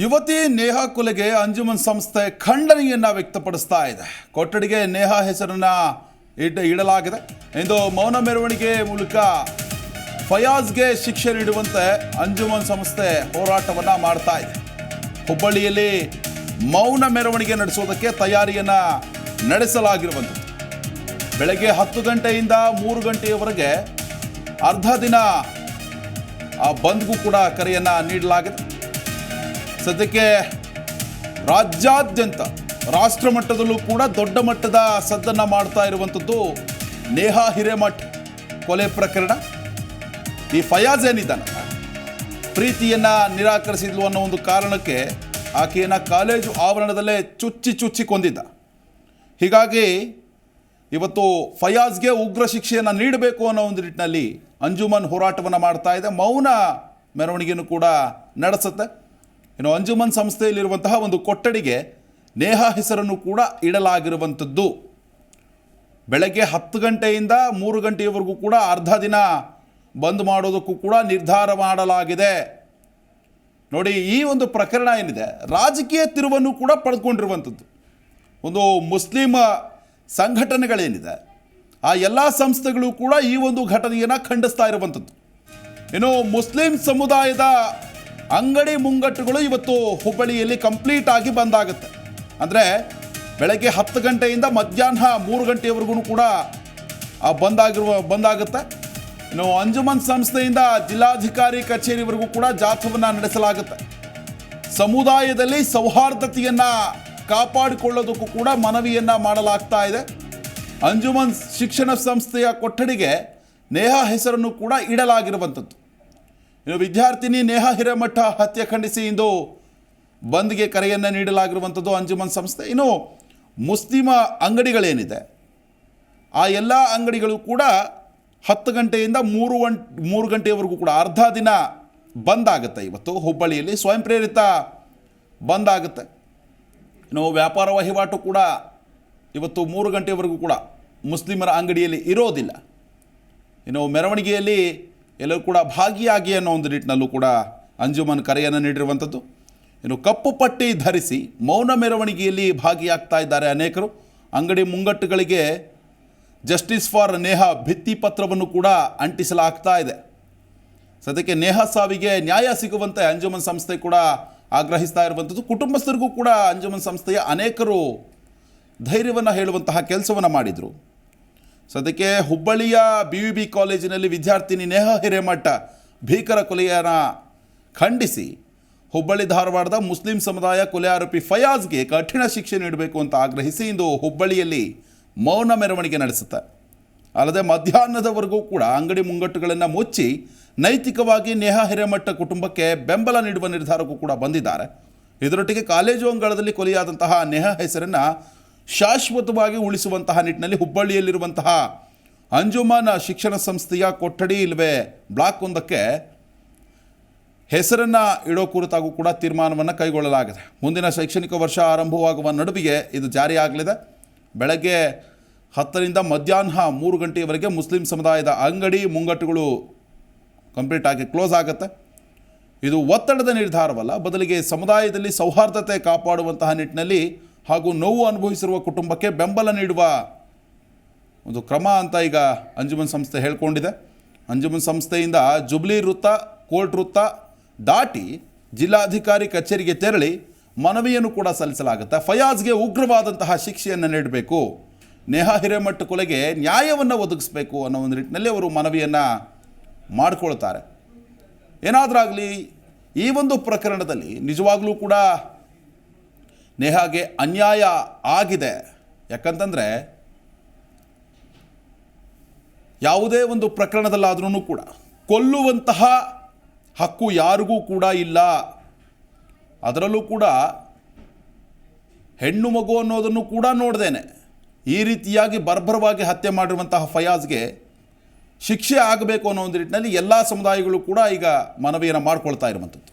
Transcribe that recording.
ಯುವತಿ ನೇಹಾ ಕೊಲೆಗೆ ಅಂಜುಮನ್ ಸಂಸ್ಥೆ ಖಂಡನೆಯನ್ನು ವ್ಯಕ್ತಪಡಿಸ್ತಾ ಇದೆ. ಕೊಠಡಿಗೆ ನೇಹಾ ಹೆಸರನ್ನ ಇಡ, ಇಡಲಾಗಿದೆ. ಇಂದು ಮೌನ ಮೆರವಣಿಗೆ ಮೂಲಕ ಫಯಾಜ್ಗೆ ಶಿಕ್ಷೆ ನೀಡುವಂತೆ ಅಂಜುಮನ್ ಸಂಸ್ಥೆ ಹೋರಾಟವನ್ನ ಮಾಡ್ತಾ ಇದೆ. ಹುಬ್ಬಳ್ಳಿಯಲ್ಲಿ ಮೌನ ಮೆರವಣಿಗೆ ನಡೆಸೋದಕ್ಕೆ ತಯಾರಿಯನ್ನ ನಡೆಸಲಾಗಿರುವಂಥದ್ದು. ಬೆಳಗ್ಗೆ ಹತ್ತು ಗಂಟೆಯಿಂದ ಮೂರು ಗಂಟೆಯವರೆಗೆ ಅರ್ಧ ದಿನ ಆ ಬಂದ್ಗೂ ಕೂಡ ಕರೆಯನ್ನು ನೀಡಲಾಗಿದೆ. ಸದ್ಯಕ್ಕೆ ರಾಜ್ಯಾದ್ಯಂತ ರಾಷ್ಟ್ರ ಮಟ್ಟದಲ್ಲೂ ಕೂಡ ದೊಡ್ಡ ಮಟ್ಟದ ಸದ್ದನ್ನು ಮಾಡ್ತಾ ಇರುವಂಥದ್ದು ನೇಹಾ ಹಿರೇಮಠ್ ಕೊಲೆ ಪ್ರಕರಣ. ಈ ಫಯಾಜ್ ಏನಿದ್ದಾನ? ಪ್ರೀತಿಯನ್ನು ನಿರಾಕರಿಸಿದ್ಲು ಅನ್ನೋ ಒಂದು ಕಾರಣಕ್ಕೆ ಆಕೆಯನ್ನು ಕಾಲೇಜು ಆವರಣದಲ್ಲೇ ಚುಚ್ಚಿ ಚುಚ್ಚಿ ಕೊಂದಿದ್ದ. ಹೀಗಾಗಿ ಇವತ್ತು ಫಯಾಜ್ಗೆ ಉಗ್ರ ಶಿಕ್ಷೆಯನ್ನು ನೀಡಬೇಕು ಅನ್ನೋ ಒಂದು ನಿಟ್ಟಿನಲ್ಲಿ ಅಂಜುಮನ್ ಹೋರಾಟವನ್ನು ಮಾಡ್ತಾ ಇದೆ. ಮೌನ ಮೆರವಣಿಗೆಯನ್ನು ಕೂಡ ನಡೆಸುತ್ತೆ. ಇನ್ನು ಅಂಜುಮನ್ ಸಂಸ್ಥೆಯಲ್ಲಿರುವಂತಹ ಒಂದು ಕೊಠಡಿಗೆ ನೇಹಾ ಹೆಸರನ್ನು ಕೂಡ ಇಡಲಾಗಿರುವಂಥದ್ದು. ಬೆಳಗ್ಗೆ ಹತ್ತು ಗಂಟೆಯಿಂದ ಮೂರು ಗಂಟೆಯವರೆಗೂ ಕೂಡ ಅರ್ಧ ದಿನ ಬಂದ್ ಮಾಡೋದಕ್ಕೂ ಕೂಡ ನಿರ್ಧಾರ ಮಾಡಲಾಗಿದೆ. ನೋಡಿ, ಈ ಒಂದು ಪ್ರಕರಣ ಏನಿದೆ, ರಾಜಕೀಯ ತಿರುವನ್ನು ಕೂಡ ಪಡೆದುಕೊಂಡಿರುವಂಥದ್ದು ಒಂದು ಮುಸ್ಲಿಂ ಸಂಘಟನೆಗಳೇನಿದೆ, ಆ ಎಲ್ಲ ಸಂಸ್ಥೆಗಳು ಕೂಡ ಈ ಒಂದು ಘಟನೆಯನ್ನು ಖಂಡಿಸ್ತಾ ಇರುವಂಥದ್ದು. ಇನ್ನು ಮುಸ್ಲಿಂ ಸಮುದಾಯದ ಅಂಗಡಿ ಮುಂಗಟ್ಟುಗಳು ಇವತ್ತು ಹುಬ್ಬಳ್ಳಿಯಲ್ಲಿ ಕಂಪ್ಲೀಟ್ ಆಗಿ ಬಂದಾಗುತ್ತೆ. ಅಂದರೆ ಬೆಳಗ್ಗೆ ಹತ್ತು ಗಂಟೆಯಿಂದ ಮಧ್ಯಾಹ್ನ ಮೂರು ಗಂಟೆಯವರೆಗೂ ಕೂಡ ಬಂದಾಗಿರುವ, ಬಂದಾಗುತ್ತೆ. ಇನ್ನು ಅಂಜುಮನ್ ಸಂಸ್ಥೆಯಿಂದ ಜಿಲ್ಲಾಧಿಕಾರಿ ಕಚೇರಿವರೆಗೂ ಕೂಡ ಜಾಥವನ್ನು ನಡೆಸಲಾಗುತ್ತೆ. ಸಮುದಾಯದಲ್ಲಿ ಸೌಹಾರ್ದತೆಯನ್ನು ಕಾಪಾಡಿಕೊಳ್ಳೋದಕ್ಕೂ ಕೂಡ ಮನವಿಯನ್ನ ಮಾಡಲಾಗ್ತಾ ಇದೆ. ಅಂಜುಮನ್ ಶಿಕ್ಷಣ ಸಂಸ್ಥೆಯ ಕೊಠಡಿಗೆ ನೇಹ ಹೆಸರನ್ನು ಕೂಡ ಇಡಲಾಗಿರುವಂಥದ್ದು. ಇನ್ನು ವಿದ್ಯಾರ್ಥಿನಿ ನೇಹಾ ಹಿರೇಮಠ ಹತ್ಯೆ ಖಂಡಿಸಿ ಇಂದು ಬಂದ್ಗೆ ಕರೆಯನ್ನು ನೀಡಲಾಗಿರುವಂಥದ್ದು ಅಂಜುಮನ್ ಸಂಸ್ಥೆ. ಇನ್ನು ಮುಸ್ಲಿಮ ಅಂಗಡಿಗಳೇನಿದೆ, ಆ ಎಲ್ಲ ಅಂಗಡಿಗಳು ಕೂಡ ಹತ್ತು ಗಂಟೆಯಿಂದ ಮೂರು ಗಂಟೆ ಮೂರು ಗಂಟೆಯವರೆಗೂ ಕೂಡ ಅರ್ಧ ದಿನ ಬಂದ್ ಆಗುತ್ತೆ ಇವತ್ತು ಹುಬ್ಬಳ್ಳಿಯಲ್ಲಿ ಸ್ವಯಂ ಪ್ರೇರಿತ ಬಂದ್ ಆಗುತ್ತೆ ಇನ್ನು ವ್ಯಾಪಾರ ವಹಿವಾಟು ಕೂಡ ಇವತ್ತು ಮೂರು ಗಂಟೆವರೆಗೂ ಕೂಡ ಮುಸ್ಲಿಮರ ಅಂಗಡಿಯಲ್ಲಿ ಇರೋದಿಲ್ಲ. ಇನ್ನು ಮೆರವಣಿಗೆಯಲ್ಲಿ ಎಲ್ಲರೂ ಕೂಡ ಭಾಗಿಯಾಗಿ ಅನ್ನೋ ಒಂದು ನಿಟ್ಟಿನಲ್ಲೂ ಕೂಡ ಅಂಜುಮನ್ ಕರೆಯನ್ನು ನೀಡಿರುವಂಥದ್ದು. ಇನ್ನು ಕಪ್ಪು ಪಟ್ಟಿ ಧರಿಸಿ ಮೌನ ಮೆರವಣಿಗೆಯಲ್ಲಿ ಭಾಗಿಯಾಗ್ತಾ ಇದ್ದಾರೆ ಅನೇಕರು. ಅಂಗಡಿ ಮುಂಗಟ್ಟುಗಳಿಗೆ ಜಸ್ಟಿಸ್ ಫಾರ್ ನೇಹಾ ಭಿತ್ತಿ ಪತ್ರವನ್ನು ಕೂಡ ಅಂಟಿಸಲಾಗ್ತಾ ಇದೆ. ಸದ್ಯಕ್ಕೆ ನೇಹಾ ಸಾವಿಗೆ ನ್ಯಾಯ ಸಿಗುವಂತೆ ಅಂಜುಮನ್ ಸಂಸ್ಥೆ ಕೂಡ ಆಗ್ರಹಿಸ್ತಾ ಇರುವಂಥದ್ದು. ಕುಟುಂಬಸ್ಥರಿಗೂ ಕೂಡ ಅಂಜುಮನ್ ಸಂಸ್ಥೆಯ ಅನೇಕರು ಧೈರ್ಯವನ್ನು ಹೇಳುವಂತಹ ಕೆಲಸವನ್ನು ಮಾಡಿದರು. ಸದ್ಯಕ್ಕೆ ಹುಬ್ಬಳ್ಳಿಯ ಬಿ ಯು ಬಿ ಕಾಲೇಜಿನಲ್ಲಿ ವಿದ್ಯಾರ್ಥಿನಿ ನೇಹಾ ಹಿರೇಮಠ ಭೀಕರ ಕೊಲೆಯನ್ನು ಖಂಡಿಸಿ ಹುಬ್ಬಳ್ಳಿ ಧಾರವಾಡದ ಮುಸ್ಲಿಂ ಸಮುದಾಯ ಕೊಲೆ ಆರೋಪಿ ಫಯಾಜ್ಗೆ ಕಠಿಣ ಶಿಕ್ಷೆ ನೀಡಬೇಕು ಅಂತ ಆಗ್ರಹಿಸಿ ಇಂದು ಹುಬ್ಬಳ್ಳಿಯಲ್ಲಿ ಮೌನ ಮೆರವಣಿಗೆ ನಡೆಸುತ್ತೆ. ಅಲ್ಲದೆ ಮಧ್ಯಾಹ್ನದವರೆಗೂ ಕೂಡ ಅಂಗಡಿ ಮುಂಗಟ್ಟುಗಳನ್ನು ಮುಚ್ಚಿ ನೈತಿಕವಾಗಿ ನೇಹಾ ಹಿರೇಮಠ ಕುಟುಂಬಕ್ಕೆ ಬೆಂಬಲ ನೀಡುವ ನಿರ್ಧಾರಕ್ಕೂ ಕೂಡ ಬಂದಿದ್ದಾರೆ. ಇದರೊಟ್ಟಿಗೆ ಕಾಲೇಜು ಅಂಗಳದಲ್ಲಿ ಕೊಲೆಯಾದಂತಹ ನೇಹಾ ಹೆಸರನ್ನು ಶಾಶ್ವತವಾಗಿ ಉಳಿಸುವಂತಹ ನಿಟ್ಟಿನಲ್ಲಿ ಹುಬ್ಬಳ್ಳಿಯಲ್ಲಿರುವಂತಹ ಅಂಜುಮಾನ ಶಿಕ್ಷಣ ಸಂಸ್ಥೆಯ ಕೊಠಡಿ ಇಲ್ಲವೇ? ಬ್ಲಾಕ್ ಒಂದಕ್ಕೆ ಹೆಸರನ್ನು ಇಡೋ ಕುರಿತಾಗೂ ಕೂಡ ತೀರ್ಮಾನವನ್ನು ಕೈಗೊಳ್ಳಲಾಗಿದೆ. ಮುಂದಿನ ಶೈಕ್ಷಣಿಕ ವರ್ಷ ಆರಂಭವಾಗುವ ನಡುವಿಗೆ ಇದು ಜಾರಿಯಾಗಲಿದೆ ಬೆಳಗ್ಗೆ ಹತ್ತರಿಂದ ಮಧ್ಯಾಹ್ನ ಮೂರು ಗಂಟೆಯವರೆಗೆ ಮುಸ್ಲಿಂ ಸಮುದಾಯದ ಅಂಗಡಿ ಮುಂಗಟ್ಟುಗಳು ಕಂಪ್ಲೀಟ್ ಆಗಿ ಕ್ಲೋಸ್ ಆಗುತ್ತೆ. ಇದು ಒತ್ತಡದ ನಿರ್ಧಾರವಲ್ಲ, ಬದಲಿಗೆ ಸಮುದಾಯದಲ್ಲಿ ಸೌಹಾರ್ದತೆ ಕಾಪಾಡುವಂತಹ ನಿಟ್ಟಿನಲ್ಲಿ ಹಾಗೂ ನೋವು ಅನುಭವಿಸಿರುವ ಕುಟುಂಬಕ್ಕೆ ಬೆಂಬಲ ನೀಡುವ ಒಂದು ಕ್ರಮ ಅಂತ ಈಗ ಅಂಜುಮನ್ ಸಂಸ್ಥೆ ಹೇಳ್ಕೊಂಡಿದೆ. ಅಂಜುಮನ್ ಸಂಸ್ಥೆಯಿಂದ ಜುಬ್ಲಿ ವೃತ್ತ, ಕೋರ್ಟ್ ವೃತ್ತ ದಾಟಿ ಜಿಲ್ಲಾಧಿಕಾರಿ ಕಚೇರಿಗೆ ತೆರಳಿ ಮನವಿಯನ್ನು ಕೂಡ ಸಲ್ಲಿಸಲಾಗುತ್ತೆ. ಫಯಾಜ್ಗೆ ಉಗ್ರವಾದಂತಹ ಶಿಕ್ಷೆಯನ್ನು ನೀಡಬೇಕು. ನೇಹಾ ಹಿರೇಮಠ ಕೊಲೆಗೆ ನ್ಯಾಯವನ್ನು ಒದಗಿಸಬೇಕು ಅನ್ನೋ ಒಂದು ನಿಟ್ಟಿನಲ್ಲಿ ಅವರು ಮನವಿಯನ್ನು ಮಾಡಿಕೊಳ್ತಾರೆ. ಏನಾದರಾಗಲಿ ಈ ಒಂದು ಪ್ರಕರಣದಲ್ಲಿ ನಿಜವಾಗಲೂ ಕೂಡ ನೇಹಾಗೆ ಅನ್ಯಾಯ ಆಗಿದೆ. ಯಾಕಂತಂದರೆ ಯಾವುದೇ ಒಂದು ಪ್ರಕರಣದಲ್ಲಾದ್ರೂ ಕೂಡ ಕೊಲ್ಲುವಂತಹ ಹಕ್ಕು ಯಾರಿಗೂ ಕೂಡ ಇಲ್ಲ. ಅದರಲ್ಲೂ ಕೂಡ ಹೆಣ್ಣು ಮಗು ಅನ್ನೋದನ್ನು ಕೂಡ ನೋಡ್ದೇನೆ. ಈ ರೀತಿಯಾಗಿ ಬರ್ಬರವಾಗಿ ಹತ್ಯೆ ಮಾಡಿರುವಂತಹ ಫಯಾಜ್ಗೆ ಶಿಕ್ಷೆ ಆಗಬೇಕು ಅನ್ನೋ ಒಂದು ನಿಟ್ಟಿನಲ್ಲಿ ಎಲ್ಲ ಸಮುದಾಯಗಳು ಕೂಡ ಈಗ ಮನವಿಯನ್ನು ಮಾಡ್ಕೊಳ್ತಾ ಇರುವಂಥದ್ದು.